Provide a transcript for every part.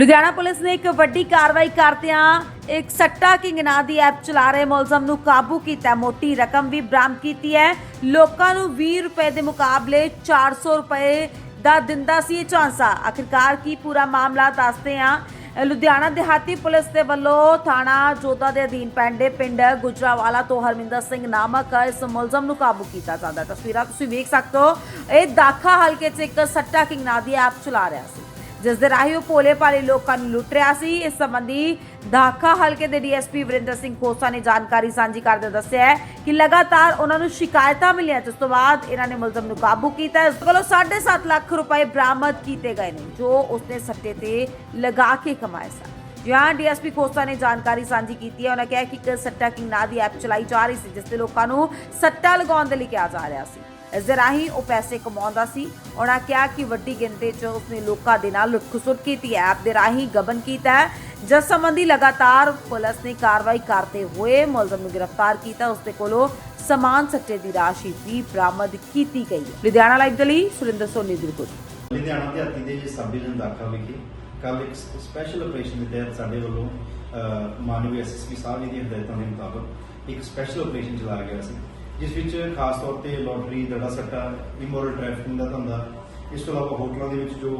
Ludhiana police ਨੇ ਇੱਕ ਵੱਡੀ ਕਾਰਵਾਈ ਕਰਦਿਆਂ ਇੱਕ ਸੱਟਾ ਕਿੰਗ ਨਾਂ ਦੀ ਐਪ ਚਲਾ ਰਹੇ ਮੁਲਜ਼ਮ ਨੂੰ ਕਾਬੂ ਕੀਤਾ। ਮੋਟੀ ਰਕਮ ਵੀ ਬਰਾਮਦ ਕੀਤੀ ਹੈ। ਲੋਕਾਂ ਨੂੰ 20 ਰੁਪਏ ਦੇ ਮੁਕਾਬਲੇ 400 ਰੁਪਏ ਦਾ ਦਿੰਦਾ ਸੀ ਇਹ ਝਾਂਸਾ। ਆਖਿਰਕਾਰ ਕੀ ਪੂਰਾ ਮਾਮਲਾ ਦੱਸਦੇ ਹਾਂ। ਲੁਧਿਆਣਾ ਦਿਹਾਤੀ ਪੁਲਿਸ ਦੇ ਵੱਲੋਂ ਥਾਣਾ ਜੋਧਾ ਦੇ ਅਧੀਨ ਪੈਂਦੇ ਪਿੰਡ ਗੁਜਰਾਵਾਲਾ ਤੋਂ ਹਰਮਿੰਦਰ ਸਿੰਘ ਨਾਮਕ ਇਸ ਮੁਲਜ਼ਮ ਨੂੰ ਕਾਬੂ ਕੀਤਾ ਜਾਂਦਾ। ਤਸਵੀਰਾਂ ਤੁਸੀਂ ਵੇਖ ਸਕਦੇ ਹੋ। ਇਹ ਦਾਖਾ ਹਲਕੇ 'ਚ ਇੱਕ ਸੱਟਾ ਕਿੰਗ ਨਾਂ ਦੀ ਐਪ ਚਲਾ ਰਿਹਾ ਸੀ। ਜਿਸ ਦੇ ਰਾਹੀਂ ਉਹ ਭੋਲੇ ਭਾਲੇ ਲੋਕਾਂ ਨੂੰ ਲੁੱਟ ਰਿਹਾ ਸੀ। ਇਸ ਸੰਬੰਧੀ ਦਾਖਾ ਹਲਕੇ ਦੇ ਡੀਐਸਪੀ ਵਰਿੰਦਰ ਸਿੰਘ ਖੋਸਾ ਨੇ ਜਾਣਕਾਰੀ ਸਾਂਝੀ ਕਰਦੇ ਦੱਸਿਆ ਕਿ ਲਗਾਤਾਰ ਉਹਨਾਂ ਨੂੰ ਸ਼ਿਕਾਇਤਾਂ ਮਿਲੀਆਂ, ਜਿਸ ਤੋਂ ਬਾਅਦ ਇਹਨਾਂ ਨੇ ਮੁਲਜ਼ਮ ਨੂੰ ਕਾਬੂ ਕੀਤਾ। ਇਸ ਕੋਲੋਂ 7.5 ਲੱਖ ਰੁਪਏ ਬਰਾਮਦ ਕੀਤੇ ਗਏ ਨੇ, ਜੋ ਉਸਨੇ ਸੱਟੇ ਤੇ ਲਗਾ ਕੇ ਕਮਾਏ ਸਨ। ਜਿਹਾਂ ਡੀਐਸਪੀ ਖੋਸਾ ਨੇ ਜਾਣਕਾਰੀ ਸਾਂਝੀ ਕੀਤੀ ਹੈ। ਉਹਨਾਂ ਕਿਹਾ ਕਿ ਇੱਕ ਸੱਟਾ ਕਿੰਗ ਨਾਂ ਦੀ ਐਪ ਚਲਾਈ ਜਾ ਰਹੀ ਸੀ, ਜਿਸ ਤੇ ਲੋਕਾਂ ਨੂੰ ਸੱਟਾ ਲਗਾਉਣ ਦੇ ਲਈ ਕਿਹਾ ਜਾ ਰਿਹਾ ਸੀ। ਇਸ ਦੇ ਰਾਹੀਂ ਉਹ ਪੈਸੇ ਕਮਾਉਂਦਾ ਸੀ। ਉਹਨਾਂ ਕਿਹਾ ਕਿ ਵੱਡੀ ਗਿਣਤੀ 'ਚ ਉਸਨੇ ਲੋਕਾਂ ਦੇ ਨਾਲ ਲੁੱਟ-ਖਸੁੱਟ ਕੀਤੀ ਹੈ। ਐਪ ਦੇ ਰਾਹੀਂ ਗਬਨ ਕੀਤਾ ਹੈ। ਜਿਸ ਸੰਬੰਧੀ ਲਗਾਤਾਰ ਪੁਲਿਸ ਨੇ ਕਾਰਵਾਈ ਕਰਦੇ ਹੋਏ ਮੁਲਜ਼ਮ ਨੂੰ ਗ੍ਰਿਫਤਾਰ ਕੀਤਾ। ਉਸਦੇ ਕੋਲੋਂ ਸਮਾਨ ਸੱਟੇ ਦੀ ਰਾਸ਼ੀ ਵੀ ਬਰਾਮਦ ਕੀਤੀ ਗਈ ਹੈ। ਲੁਧਿਆਣਾ ਲਾਈਵ ਦੇ ਲਈ ਸੁਰਿੰਦਰ ਸੋਨੀ ਦੀ ਰਿਪੋਰਟ। ਲੁਧਿਆਣਾ ਦਿਹਾਤੀ ਦੇ ਸਬ ਡਿਵੀਜ਼ਨ ਦਾਖਾ ਵਿਖੇ। ਕੱਲ ਇੱਕ ਸਪੈਸ਼ਲ ਆਪਰੇਸ਼ਨ ਦੇ ਤਹਿਤ ਸਾਡੇ ਵੱਲੋਂ ਅਹ, ਮਾਨਯੋਗ ਐਸਐਸਪੀ ਸਾਹਿਬ ਜੀ ਦੀਆਂ ਹਦਾਇਤਾਂ ਦੇ ਮੁਤਾਬਕ ਇੱਕ ਸਪੈਸ਼ਲ ਆਪਰੇਸ਼ਨ ਚਲਾਇਆ ਗਿਆ ਸੀ ਜਿਸ ਵਿੱਚ ਖਾਸ ਤੌਰ ਤੇ ਲੋਟਰੀ ਦੜਾ ਸੱਟਾ ਇਮੋਰਲ ਟ੍ਰੈਫਿਕਿੰਗ ਦਾ ਧੰਦਾ ਇਸ ਤੋਂ ਇਲਾਵਾ ਹੋਟਲਾਂ ਦੇ ਵਿੱਚ ਜੋ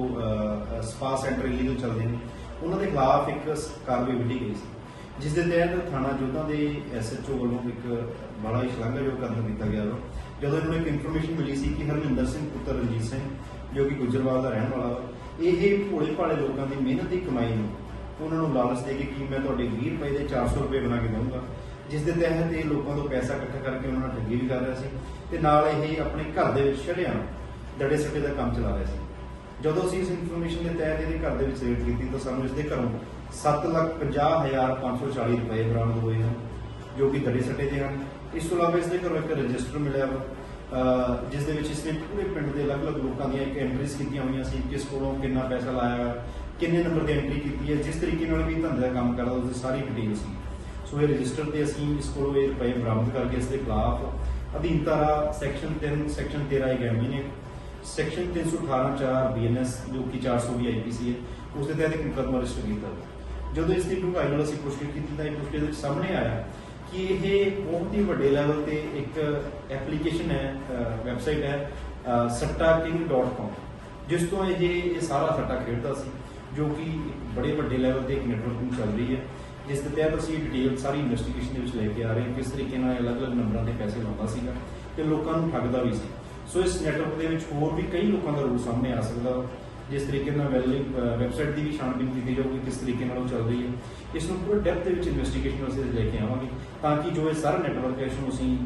ਸਪਾ ਸੈਂਟਰ ਇਲੀਗਲ ਚੱਲਦੇ ਨੇ ਉਹਨਾਂ ਦੇ ਖਿਲਾਫ ਇੱਕ ਕਾਰਵਾਈ ਵਿੱਢੀ ਗਈ ਸੀ ਜਿਸ ਦੇ ਤਹਿਤ ਥਾਣਾ ਜੋਧਾ ਦੇ ਐਸਐਚਓ ਵੱਲੋਂ ਇੱਕ ਬੜਾ ਹੀ ਸ਼ਲਾਘਾਯੋਗ ਕਦਮ ਕੀਤਾ ਗਿਆ ਵਾ ਜਦੋਂ ਇਹਨਾਂ ਨੂੰ ਇੱਕ ਇਨਫੋਰਮੇਸ਼ਨ ਮਿਲੀ ਸੀ ਕਿ ਹਰਮਿੰਦਰ ਸਿੰਘ ਪੁੱਤਰ ਰਣਜੀਤ ਸਿੰਘ ਜੋ ਕਿ ਗੁਜਰਵਾਲ ਦਾ ਰਹਿਣ ਵਾਲਾ ਵਾ ਇਹ ਭੋਲੇ ਭਾਲੇ ਲੋਕਾਂ ਦੀ ਮਿਹਨਤ ਦੀ ਕਮਾਈ ਨੂੰ ਉਹਨਾਂ ਨੂੰ ਲਾਲਚ ਦੇ ਕੇ ਕਿ ਮੈਂ ਤੁਹਾਡੇ 20 ਰੁਪਏ ਦੇ 400 ਰੁਪਏ ਬਣਾ ਕੇ ਦਊਂਗਾ। ਜਿਸ ਦੇ ਤਹਿਤ ਇਹ ਲੋਕਾਂ ਤੋਂ ਪੈਸਾ ਇਕੱਠਾ ਕਰਕੇ ਉਹਨਾਂ ਨਾਲ ਠੱਗੀ ਵੀ ਕਰ ਰਿਹਾ ਸੀ ਤੇ ਨਾਲ ਇਹ ਆਪਣੇ ਘਰ ਦੇ ਵਿੱਚ ਛੜਿਆਂ ਦੜੇ ਸੱਟੇ ਦਾ ਕੰਮ ਚਲਾ ਰਿਹਾ ਸੀ। ਜਦੋਂ ਅਸੀਂ ਇਸ ਇਨਫੋਰਮੇਸ਼ਨ ਦੇ ਤਹਿਤ ਇਹਦੇ ਘਰ ਦੇ ਵਿੱਚ ਰੇਡ ਕੀਤੀ ਤਾਂ ਸਾਨੂੰ ਇਸ ਦੇ ਘਰੋਂ 750540 ਰੁਪਏ ਬਰਾਮਦ ਹੋਏ ਹਨ, ਜੋ ਕਿ ਦੜੇ ਸੱਟੇ ਦੇ ਹਨ। ਇਸ ਤੋਂ ਇਲਾਵਾ ਇਸ ਦੇ ਘਰੋਂ ਇੱਕ ਰਜਿਸਟਰ ਮਿਲਿਆ ਵਾ। ਜਿਸ ਦੇ ਵਿੱਚ ਇਸਨੇ ਪੂਰੇ ਪਿੰਡ ਦੇ ਅਲੱਗ-ਅਲੱਗ ਲੋਕਾਂ ਦੀਆਂ ਇੱਕ ਐਂਟਰੀਜ਼ ਕੀਤੀਆਂ ਹੋਈਆਂ ਸੀ ਕਿਸ ਕੋਲੋਂ ਕਿੰਨਾ ਪੈਸਾ ਲਾਇਆ ਕਿੰਨੇ ਨੰਬਰ ਦੀ ਐਂਟਰੀ ਕੀਤੀ ਹੈ, ਜਿਸ ਤਰੀਕੇ ਨਾਲ ਵੀ ਧੰਦੇ ਦਾ ਕੰਮ ਕਰਦਾ, ਉਹਦੀ ਸਾਰੀ ਡਿਟੇਲ ਸੀ। ਸੋ ਇਹ ਰਜਿਸਟਰ ਤੇ ਅਸੀਂ ਇਸ ਕੋਲੋਂ ਇਹ ਰੁਪਏ ਬਰਾਮਦ ਕਰਕੇ ਇਸ ਦੇ ਖਿਲਾਫ ਅਧੀਨ ਧਾਰਾ ਸੈਕਸ਼ਨ 3 ਸੈਕਸ਼ਨ 13 ਗੈਮੀ ਨੇ। ਸੈਕਸ਼ਨ 318 4 ਬੀਐਨਐਸ ਜੋ ਕਿ 420 ਆਈਪੀਸੀ ਹੈ, ਉਸ ਦੇ ਤਹਿਤ ਇੱਕ ਮੁਕੱਦਮਾ ਰਜਿਸਟਰ ਕੀਤਾ। ਜਦੋਂ ਇਸ ਦੀ ਡੂੰਘਾਈ ਨਾਲ ਅਸੀਂ ਪੁੱਛਗਿੱਛ ਕੀਤੀ, ਤਾਂ ਇਹ ਪੁੱਛਗਿੱਛ ਦੇ ਸਾਹਮਣੇ ਆਇਆ ਕਿ ਇਹ ਬਹੁਤ ਹੀ ਵੱਡੇ ਲੈਵਲ ਤੇ ਇੱਕ ਐਪਲੀਕੇਸ਼ਨ ਹੈ ਵੈਬਸਾਈਟ ਹੈ sattaking.com ਜਿਸ ਤੋਂ ਇਹ ਇਹ ਸਾਰਾ ਸੱਟਾ ਖੇਡਦਾ ਸੀ, ਜੋ ਕਿ ਬੜੇ ਵੱਡੇ ਲੈਵਲ ਤੇ ਇੱਕ ਨੈਟਵਰਕਿੰਗ ਚੱਲ ਰਹੀ ਹੈ ਜਿਸ ਦੇ ਤਹਿਤ ਅਸੀਂ ਡਿਟੇਲ ਸਾਰੀ ਇਨਵੈਸਟੀਗੇਸ਼ਨ ਦੇ ਵਿੱਚ ਲੈ ਕੇ ਆ ਰਹੇ ਹਾਂ ਕਿਸ ਤਰੀਕੇ ਨਾਲ ਅਲੱਗ-ਅਲੱਗ ਨੰਬਰਾਂ ਤੇ ਪੈਸੇ ਲਾਉਂਦਾ ਸੀਗਾ ਤੇ ਲੋਕਾਂ ਨੂੰ ਠੱਗਦਾ ਵੀ ਸੀ ਸੋ ਇਸ ਨੈਟਵਰਕ ਦੇ ਵਿੱਚ ਹੋਰ ਵੀ ਕਈ ਲੋਕਾਂ ਦਾ ਰੂਲ ਸਾਹਮਣੇ ਆ ਸਕਦਾ ਵਾ। ਜਿਸ ਤਰੀਕੇ ਨਾਲ ਵੈਬਸਾਈਟ ਦੀ ਵੀ ਛਾਣਬੀਨ ਕੀਤੀ ਜਾਊਗੀ, ਕਿਸ ਤਰੀਕੇ ਨਾਲ ਉਹ ਚੱਲ ਰਹੀ ਹੈ, ਇਸ ਨੂੰ ਪੂਰੇ ਡੈਪਥ ਦੇ ਵਿੱਚ ਇਨਵੈਸਟੀਗੇਸ਼ਨ ਅਸੀਂ ਲੈ ਕੇ ਆਵਾਂਗੇ, ਤਾਂ ਕਿ ਜੋ ਇਹ ਸਾਰਾ ਨੈਟਵਰਕ ਹੈ, ਇਸ ਅਸੀਂ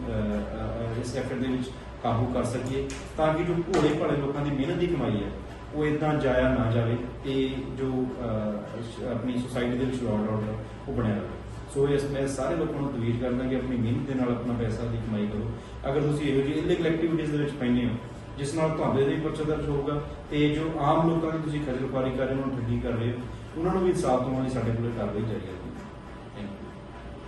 ਇਸ ਐਫਰਟ ਦੇ ਵਿੱਚ ਕਾਬੂ ਕਰ ਸਕੀਏ, ਤਾਂ ਕਿ ਜੋ ਭੋਲੇ ਭਾਲੇ ਲੋਕਾਂ ਦੀ ਮਿਹਨਤ ਦੀ ਕਮਾਈ ਹੈ, ਉਹ ਇਦਾਂ ਜਾਇਆ ਨਾ ਜਾਵੇ, ਤੇ ਜੋ ਆਪਣੀ ਸੋਸਾਇਟੀ ਦੇ ਵਿੱਚ ਲਾਅ ਆਰਡਰ ਉਹ ਬਣਿਆ ਰਹੇ। ਸੋ ਇਸ ਮੈਂ ਸਾਰੇ ਲੋਕਾਂ ਨੂੰ ਤਵੀਰ ਕਰਦਾ ਕਿ ਆਪਣੀ ਮਿਹਨਤ ਦੇ ਨਾਲ ਆਪਣਾ ਪੈਸਾ ਦੀ ਕਮਾਈ ਕਰੋ। ਅਗਰ ਤੁਸੀਂ ਇਹੋ ਜਿਹੀ ਇਲੀਗਲ ਐਕਟੀਵਿਟੀਜ਼ ਦੇ ਵਿੱਚ ਪੈਂਦੇ ਹੋ ਜਿਸ ਨਾਲ ਤੁਹਾਡੇ ਲਈ ਪਰਚਾ ਦਰਜ ਹੋਊਗਾ ਤੇ ਜੋ ਆਮ ਲੋਕਾਂ ਦੀ ਤੁਸੀਂ ਖਜਲ ਕਰ ਰਹੇ ਹੋ, ਉਹਨਾਂ ਨੂੰ ਠੱਗੀ ਕਰ ਰਹੇ ਹੋ, ਉਹਨਾਂ ਨੂੰ ਵੀ ਇਨਸਾਫ ਦਿਵਾਉਣ ਲਈ ਸਾਡੇ ਕੋਲ ਕਾਰਵਾਈ ਜਾਰੀ ਹੈ